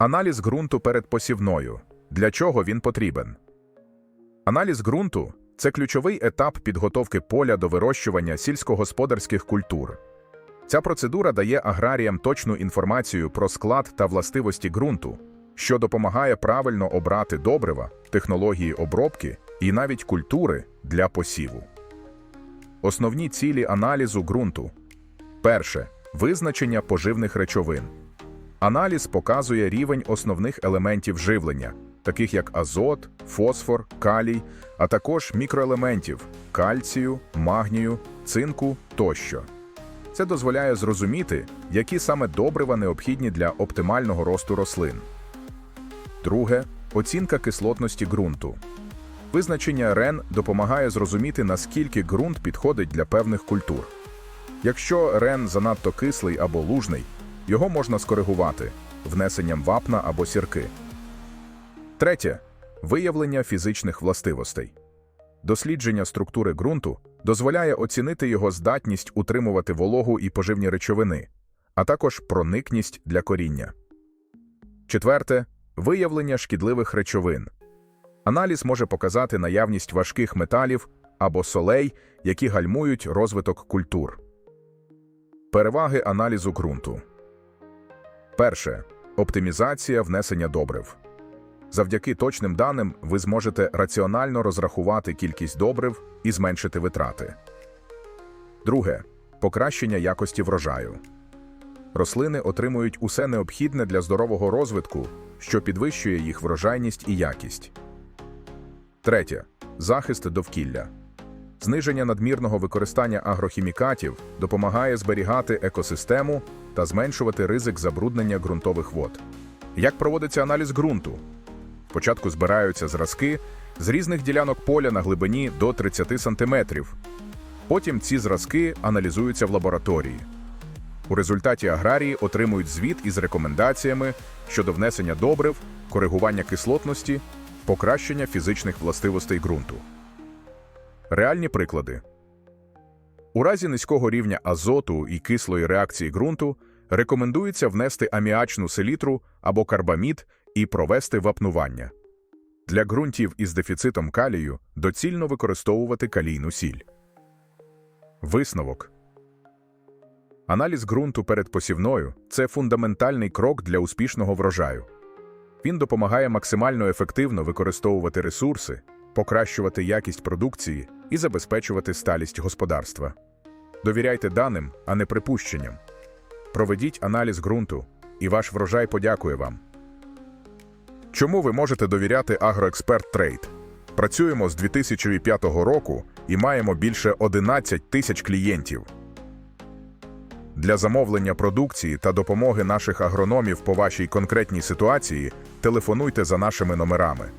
Аналіз ґрунту перед посівною. Для чого він потрібен? Аналіз ґрунту це ключовий етап підготовки поля до вирощування сільськогосподарських культур. Ця процедура дає аграріям точну інформацію про склад та властивості ґрунту, що допомагає правильно обрати добрива, технології обробки і навіть культури для посіву. Основні цілі аналізу ґрунту. Перше визначення поживних речовин. Аналіз показує рівень основних елементів живлення, таких як азот, фосфор, калій, а також мікроелементів кальцію, магнію, цинку тощо. Це дозволяє зрозуміти, які саме добрива необхідні для оптимального росту рослин. Друге оцінка кислотності ґрунту. Визначення РЕН допомагає зрозуміти, наскільки ґрунт підходить для певних культур. Якщо РЕН занадто кислий або лужний, його можна скоригувати внесенням вапна або сірки. Третє виявлення фізичних властивостей. Дослідження структури ґрунту дозволяє оцінити його здатність утримувати вологу і поживні речовини, а також проникність для коріння. Четверте виявлення шкідливих речовин. Аналіз може показати наявність важких металів або солей, які гальмують розвиток культур. Переваги аналізу ґрунту. Перше оптимізація внесення добрив. Завдяки точним даним ви зможете раціонально розрахувати кількість добрив і зменшити витрати. Друге покращення якості врожаю. Рослини отримують усе необхідне для здорового розвитку, що підвищує їх врожайність і якість. Третє захист довкілля. Зниження надмірного використання агрохімікатів допомагає зберігати екосистему та зменшувати ризик забруднення ґрунтових вод. Як проводиться аналіз ґрунту? Спочатку збираються зразки з різних ділянок поля на глибині до 30 см. Потім ці зразки аналізуються в лабораторії. У результаті аграрії отримують звіт із рекомендаціями щодо внесення добрив, коригування кислотності, покращення фізичних властивостей ґрунту. Реальні приклади. У разі низького рівня азоту і кислої реакції ґрунту рекомендується внести аміачну селітру або карбамід і провести вапнування. Для ґрунтів із дефіцитом калію доцільно використовувати калійну сіль. Висновок. Аналіз ґрунту перед посівною це фундаментальний крок для успішного врожаю. Він допомагає максимально ефективно використовувати ресурси, покращувати якість продукції і забезпечувати сталість господарства. Довіряйте даним, а не припущенням. Проведіть аналіз ґрунту, і ваш врожай подякує вам. Чому ви можете довіряти Агроексперт Трейд? Працюємо з 2005 року і маємо більше 11 тисяч клієнтів. Для замовлення продукції та допомоги наших агрономів по вашій конкретній ситуації телефонуйте за нашими номерами